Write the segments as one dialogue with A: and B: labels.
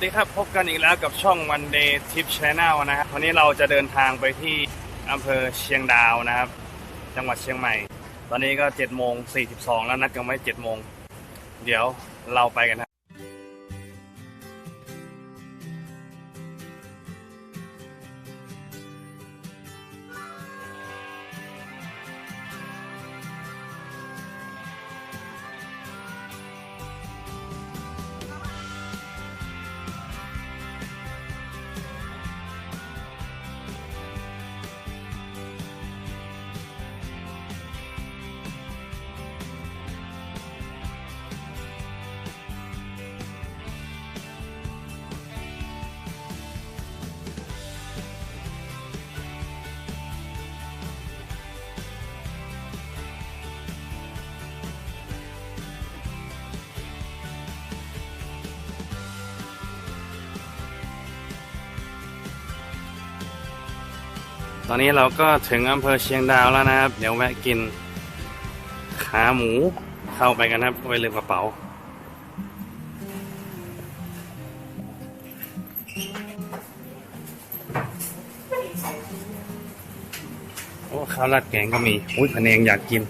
A: วัสดีครับ พบกันอีกแล้วกับช่อง One Day Tip Channel นะครับวันนี้เราจะเดินทางไปที่อำเภอเชียงดาวนะครับ จังหวัดเชียงใหม่ ตอนนี้ก็7โมง42แล้วนัดกันไว้7โมง เดี๋ยวเราไปกันครั ตอนนี้เราก็ถึงอำเภอเชียงดาวแล้วนะครับ เดี๋ยวแวะกิน ขาหมูเข้าไปกันครับไว้ลืมกระเป๋า โอ้ข้าวราดแกงก็มีอุ้ยพะเนงอยากกิน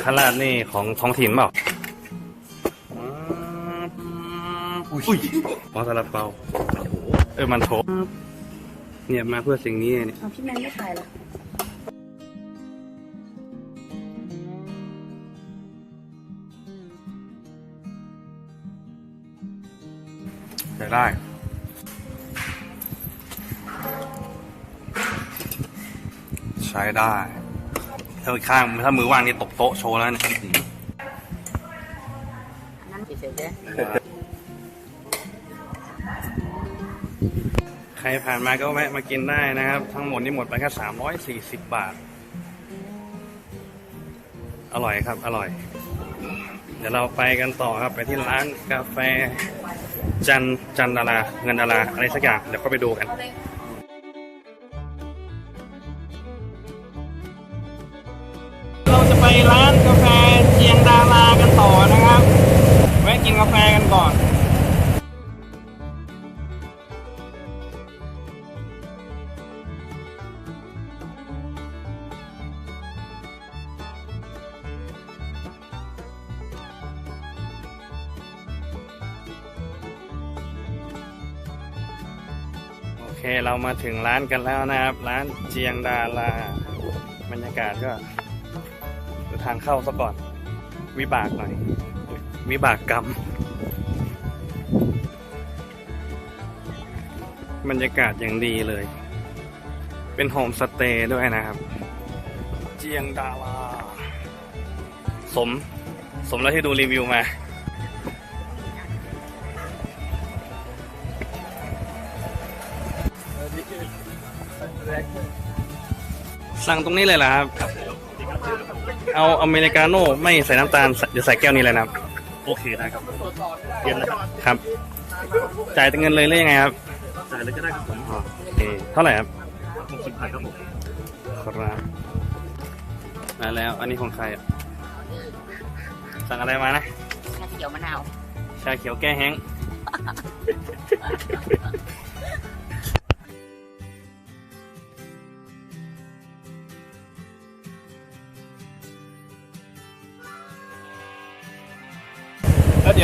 A: ข้าวราดนี่ของท้องถิ่นเปล่าอืมอุ้ยหมอซาลาเปา เออมันโถเนี่ยมาเพื่อสิ่งนี้เนี่ย
B: เอาพี่แมนไม่ถ่ายเหรอ
A: ใช้ได้ใช้ได้ถ้าข้างถ้ามือว่างนี่ตกโต๊ะโชว์แล้วเนี่ย ใครผ่านมาก็แวะมากินได้นะครับ ทั้งหมดนี่หมดไปแค่สามร้อยสี่สิบบาท อร่อยครับ อร่อย เดี๋ยวเราไปกันต่อครับ ไปที่ร้านกาแฟ จันจันดาราเงินดาราอะไรสักอย่าง เดี๋ยวก็ไปดูกันเราจะไปร้านกาแฟเชียงดารากันต่อนะครับ แวะกินกาแฟกันก่อน เคเรามาถึงร้านกันแล้วนะครับ ร้านเจียงดาราบรรยากาศก็ดูทางเข้าซะก่อน วิบากหน่อย วิบากกรรม บรรยากาศอย่างดีเลย เป็นโฮมสเตย์ด้วยนะครับ เจียงดาราสม สมแล้วที่ดูรีวิวมา สั่งตรงนี้เลยเหรอครับ เอาอเมริกาโน่ไม่ใส่น้ำตาลเดี๋ยวใส่แก้วนี้เลยนะครับ
C: โอเคได้ครับเย็นนะครับ
A: ครับ จ่ายเงินเลยหรือยังไงครับ
C: จ่ายเลยก็ได้ครับผม
A: อ๋อโอเคเท่าไหร่ครับ
C: หกสิบบาทครับผม
A: ครับมาแล้ว อันนี้ของใครอะสั่งอะไรมานะ
B: ชาเขียวมะนาว
A: ชาเขียวแก้แห้ง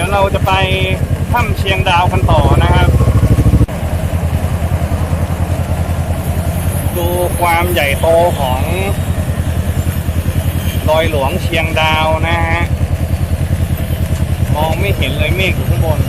A: ดี๋ยวเราจะไปถ้ำเชียงดาวกันต่อนะครับ ดูความใหญ่โตของดอยหลวงเชียงดาวนะฮะ มองไม่เห็นเลยเมฆอยู่ข้างบน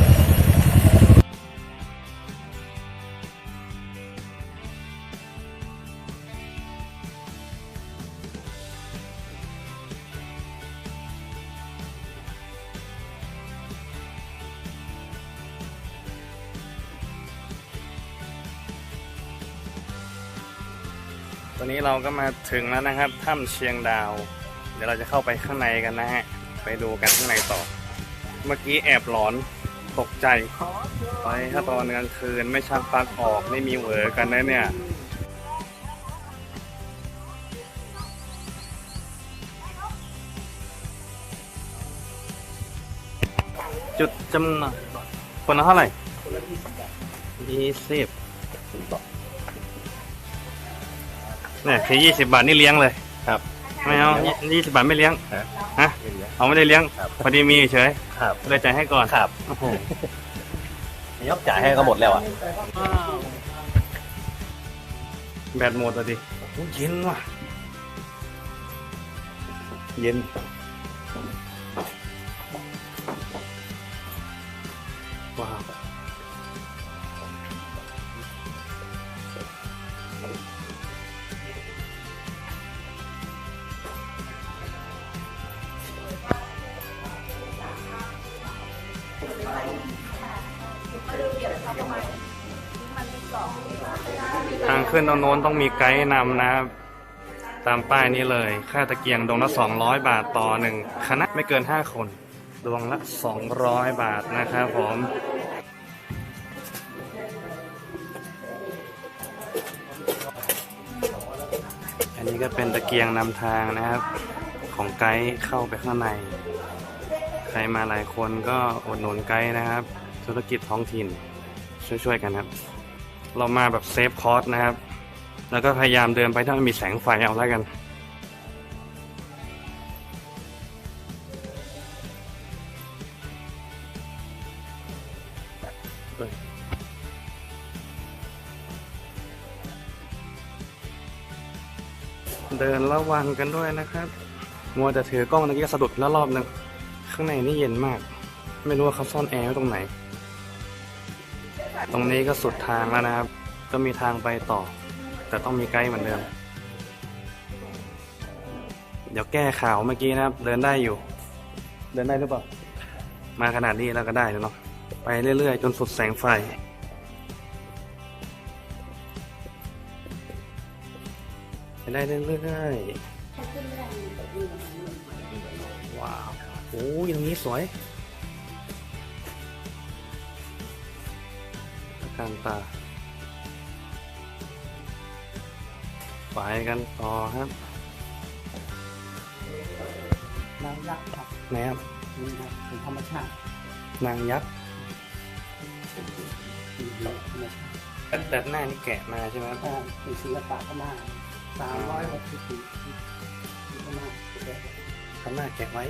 A: อนนี้เราก็มาถึงแล้วนะครับถ้ำเชียงดาว เดี๋ยวเราจะเข้าไปข้างในกันนะฮะ ไปดูกันข้างในต่อ เมื่อกี้แอบหลอนตกใจ ไปถ้าตอนกลางคืนไม่ชักปลั๊กออกไม่มีเหวอกันนะเนี่ยจุดจำหน่ายคนละเท่าไหร่ยี่สิบ เนี่ยคือยี่สิบบาทนี่เลี้ยงเลย
C: ครับ
A: ไม่เอายี่สิบบาทไม่เลี้ยง
C: ฮะ
A: ฮะเอาไม่ได้เลี้ยง
C: ครับ
A: พอดีมีเฉย
C: ครับ
A: เลยจ่ายให้ก่อน
C: ครับ
A: โอ้โห
C: นี่ยกจ่ายให้ก็หมดแล้วอะ
A: แบตหมดอะดิโอ้โหเย็นว่ะ เย็น ขึ้นตรงโน้นต้องมีไกด์นำนะครับ ตามป้ายนี้เลย ค่าตะเกียงดวงละ200 บาทต่อหนึ่งคณะไม่เกิน 5 คน ดวงละ 200 บาทนะครับผมอันนี้ก็เป็นตะเกียงนำทางนะครับ ของไกด์เข้าไปข้างใน ใครมาหลายคนก็อดหนุนไกด์นะครับ ธุรกิจท้องถิ่นช่วยๆกันครับ เรามาแบบเซฟคอสนะครับ แล้วก็พยายามเดินไปถ้ามันมีแสงไฟเอาแล้วกันเดินระวังกันด้วยนะครับ มัวแต่ถือกล้องตะกี้ก็สะดุดแล้วรอบนึง ข้างในนี่เย็นมาก ไม่รู้ว่าเขาซ่อนแอร์ไว้ตรงไหน ตรงนี้ก็สุดทางแล้วนะครับ ก็มีทางไปต่อ แต่ต้องมีไกด์เหมือนเดิม เดี๋ยวแก้ข่าวเมื่อกี้นะครับ เดินได้อยู่ เดินได้หรือเปล่า มาขนาดนี้แล้วก็ได้แล้วเนาะ ไปเรื่อยๆ จนสุดแสงไฟ ไปได้เรื่อยๆ ว้าวโอ้ยตรงนี้สวยตะการตา ไปกันต่อครับ
B: นางยักษ์ครับ
A: แนบ
B: นี่ครับเป็นธรรมชาติ
A: นางยักษ์
B: เป็นธรรมชาติ
A: แต่แต่หน้านี่แกะมาใช่ไหมครับ
B: อ่าเป็นศิลปะพม่าสามร้อยหกสิบปีพม่าแกะ
A: ทำหน้าแกะไว้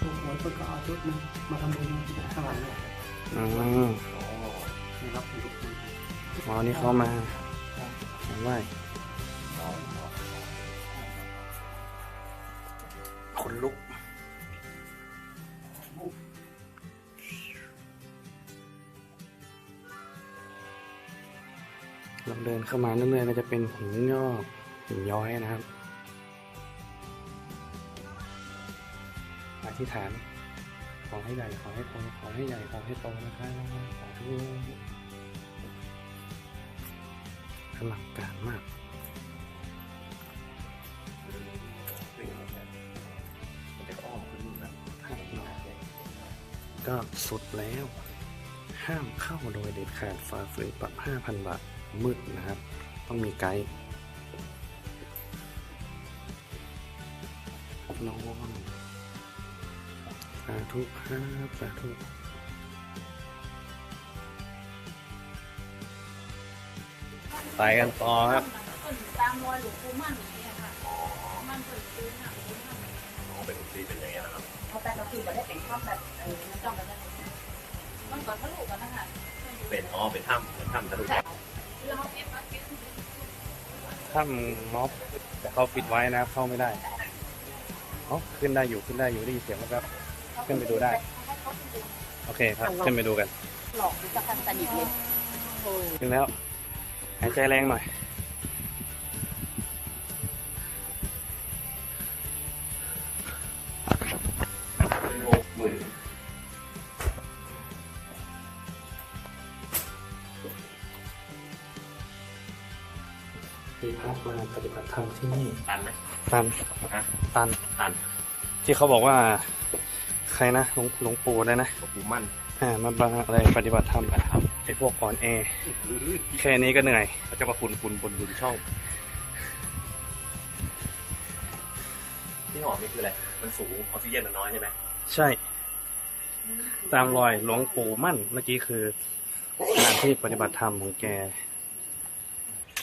B: ทุกคนก็เอาชุดนี้มาทำบุญข้างหลังเนี่ย
A: อืม
B: นะครับเป็นทุกคน
A: อ๋อนี่เขามาไหว้ ขนลุก เราเดินเข้ามาเรื่อยๆก็จะเป็นหินงอกหินย้อยนะครับอธิษฐาน ขอให้ใหญ่ ขอให้โตขอให้ใหญ่ ขอให้โตนะครับสาธุอลังการมาก ก็สุดแล้ว ห้ามเข้าโดยเด็ดขาดฝ่าฝืนปรับ 5,000 บาท มืดนะครับ ต้องมีไกด์นอนสาธุครับสาธุไปกันต่อครับ
D: ตามรอยหลวงปู่มั่น คือ
B: ไม่ได้เป็นข้อแบบเออมันต้องแบบนั้น
D: มันก่อนทะลุกันนะคะ
C: เป็นอ๋อเป็นถ้ำเป็นถ้ำทะลุ
D: แล้วเขาเก็บมาเก็บ
A: ถ้ำม็อบแต่เขาปิดไว้นะเข้าไม่ได้อ๋อขึ้นได้อยู่ขึ้นได้อยู่ได้ยินเสียงแล้วครับ ขึ้นไปดูได้ โอเคครับ ขึ้นไปดูกัน
B: หลอกหรือจะพันสนิทเลยโอ้
A: ถึงแล้วหายใจแรงหน่อย มีพระมาปฏิบัติธรรมที่นี่
C: ตันไหม
A: ตัน
C: ฮะ
A: ตัน
C: ตัน
A: ที่เขาบอกว่า ใครนะหลวงหลวงปู่เลยนะ
C: หลวงปู่มั่น
A: อ่ามาบาอะไรปฏิบัติธรรมไอ้พวกอ่อนแอแค่นี้ก็เหนื่อย
C: เขาจะมาคุณคุณบนบุญช่องที่หอมนี่คืออะไร มันสูงออกซิเจนมันน้อยใช่ไหม
A: ใช่ ตามรอยหลวงปู่มั่นเมื่อกี้คือการที่ปฏิบัติธรรมของแก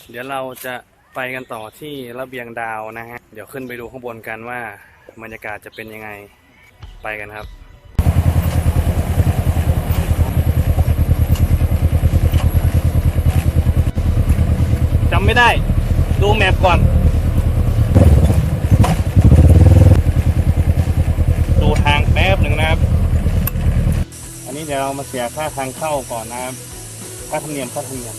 A: เดี๋ยวเราจะ ไปกันต่อที่ระเบียงดาวนะฮะ เดี๋ยวขึ้นไปดูข้างบนกันว่าบรรยากาศจะเป็นยังไง ไปกันครับจำไม่ได้ ดูแมปก่อน ดูทางแป๊บหนึ่งนะครับ อันนี้เดี๋ยวเรามาเสียค่าทางเข้าก่อนนะครับ ค่าธรรมเนียมค่าธรรมเนียม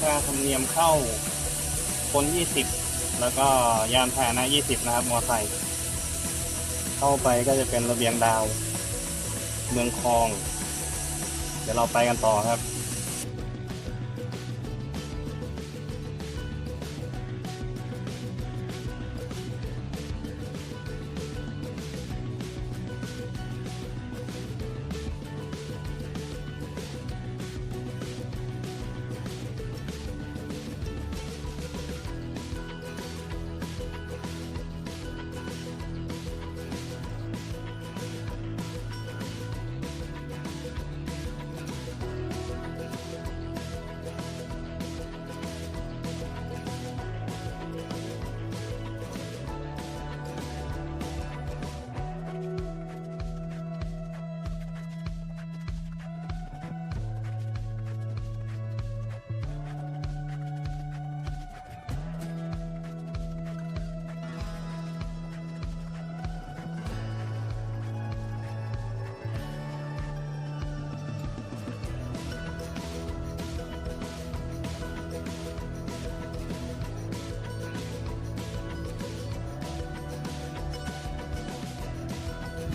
A: ค่าธรรมเนียมเข้าคน20 แล้วก็ยานพาหนะ 20 นะครับ มอไซค์เข้าไปก็จะเป็นระเบียงดาว เมืองคลอง เดี๋ยวเราไปกันต่อครับ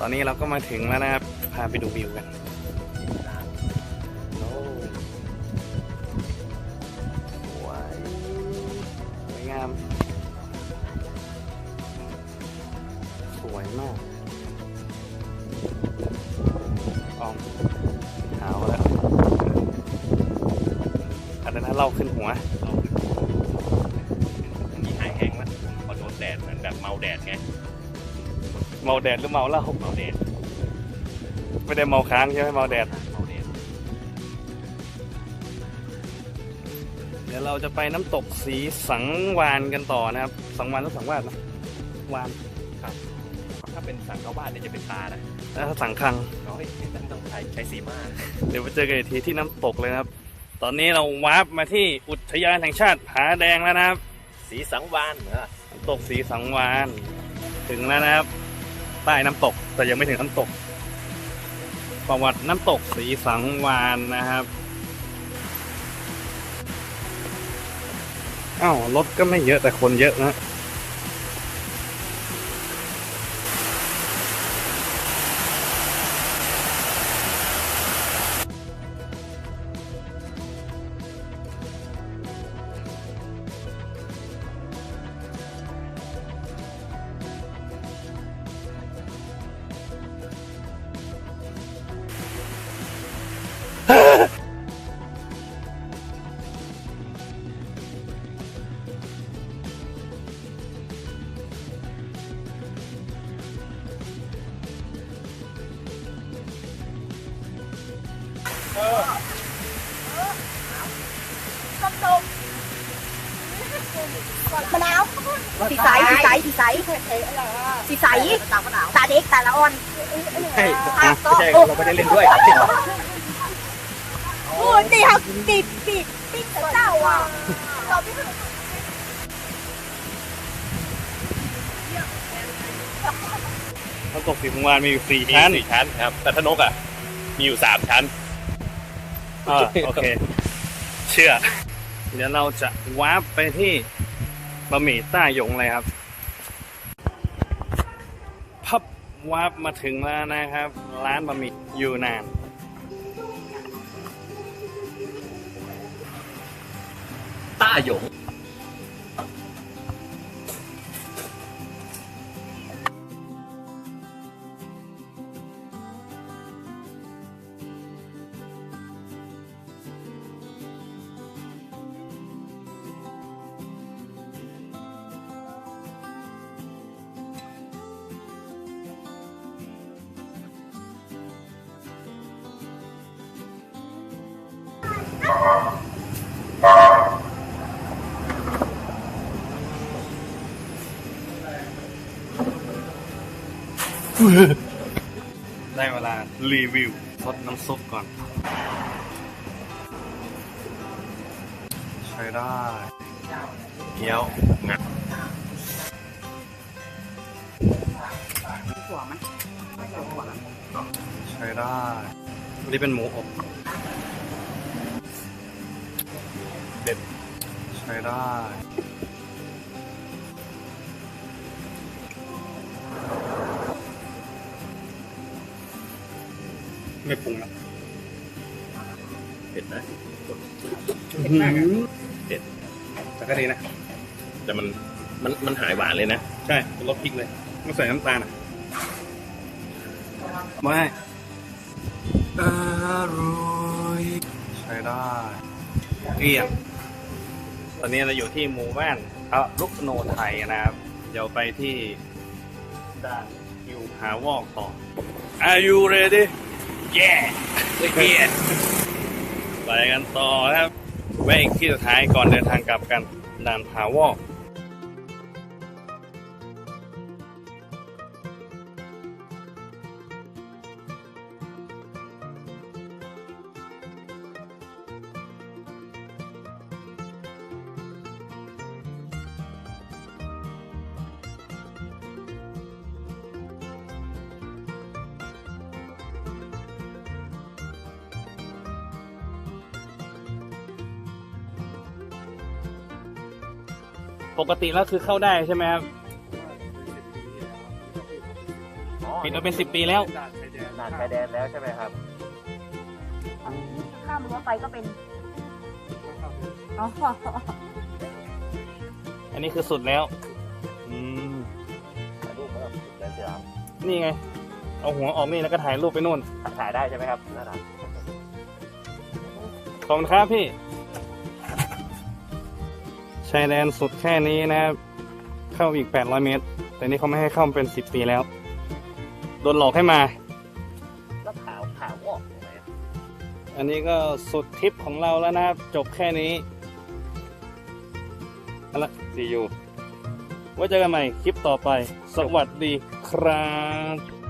A: ตอนนี้เราก็มาถึงแล้วนะครับ พาไปดูวิวกันโอ้สวยสวยงาม สวยมากออมหาวแล้วอันนั้นเราขึ้นหัว
C: เมาแดด
A: หรือเมาเหล้า
C: เมาแดด
A: ไม่ได้เมาค้างใช่ไหมเมาแดด
C: เมาแดด
A: เดี๋ยวเราจะไปน้ำตกสีสังวานกันต่อนะครับสังวานหรือสังวาดนะวาน
C: ถ้าเป็นสังเข้าบ้านเนี่ยจะเป็นตานะ
A: แล้วถ้าสังคัง
C: น้อยนั่นต้องใช้ใช้สีมา
A: เดี๋ยวไปเจอกันอีกทีที่น้ำตกเลยนะครับ ตอนนี้เราวาร์ปมาที่อุทยานแห่งชาติผาแดงแล้วนะครับ
C: สีสังวานเหรอ
A: น้ำตกสีสังวาน ถึงแล้วนะครับ ใต้น้ำตก แต่ยังไม่ถึงน้ำตก ประวัติน้ำตกสีสังวานนะครับอ้าวรถก็ไม่เยอะแต่คนเยอะนะ
E: ตาเด็กตาละอ่อน
C: ใช่
E: อะก็
C: ไม่ใช่เราไม่ได้เล่นด้วย
E: โอ้ยนี่ครับติดติดติดเจ้าอะเราไม่ถึง
A: น้ำตกสีสังวานมีอยู่สี่ชั้น
C: สี่ชั้นครับ แต่ถ้านกอะ มีอยู่สามชั้น
A: อ่าโอเค เชื่อ เดี๋ยวเราจะวาร์ปไปที่บะหมี่ต้าหยงเลยครับ วับมาถึงแล้วนะครับ ร้านบะหมี่อยู่นาน
C: ต้าหยง
A: ได้เวลารีวิวซดน้ำซุปก่อน ใช้ได้ เกี๊ยวหนัก
E: หัวมันหัวมัน
A: ใช้ได้นนี้เป็นหมูอบเด็ดใช้ได้ ไม่ปรุงนะ
C: เผ็ดนะ
A: เผ็ดมากอะ
C: เผ็ด
A: แต่ก็ดีนะ
C: แต่มันมันมันหายหวานเลยนะ
A: ใช่เป็นรสพริกเลยไม่ใส่น้ำตาลอะไม่อร่อยใช้ได้เกลี้ยงตอนนี้เราอยู่ที่หมู่บ้านพระลุกโนไทยนะครับ เดี๋ยวไปที่ด่านคิวหาวอกต่อ Are you ready แย่เกียดไปกันต่อนะครับแวะอีกที่สุดท้ายก่อนเดินทางกลับกันด่านผาวอก ปกติแล้วคือเข้าได้ใช่ไหมครับ ปิดมาเป็นสิบปีแล้ว
C: ด่านชายแดนแล้วใช่ไหมครับ
E: ข้ามรั้วไปก็เป็นอ๋อ
A: อันนี้คือสุดแล้ว อืม
C: ถ่ายรูปแล้วแดนสยาม
A: นี่ไง เอาหัวออกนี่แล้วก็ถ่ายรูปไปนู่น
C: ถ่ายได้ใช่ไหมครับนั่นน่ะ
A: ขอบคุณครับพี่ ชายแดนสุดแค่นี้นะครับ เข้าอีก 800 เมตร แต่นี่เขาไม่ให้เข้าเป็น 10 ปีแล้ว โดนหลอกให้มา
C: แล้วขาวขาวออกตรงไหนอะ
A: อันนี้ก็สุดทริปของเราแล้วนะครับ จบแค่นี้เอาละซียูไว้เจอกันใหม่คลิปต่อไป สวัสดีครับ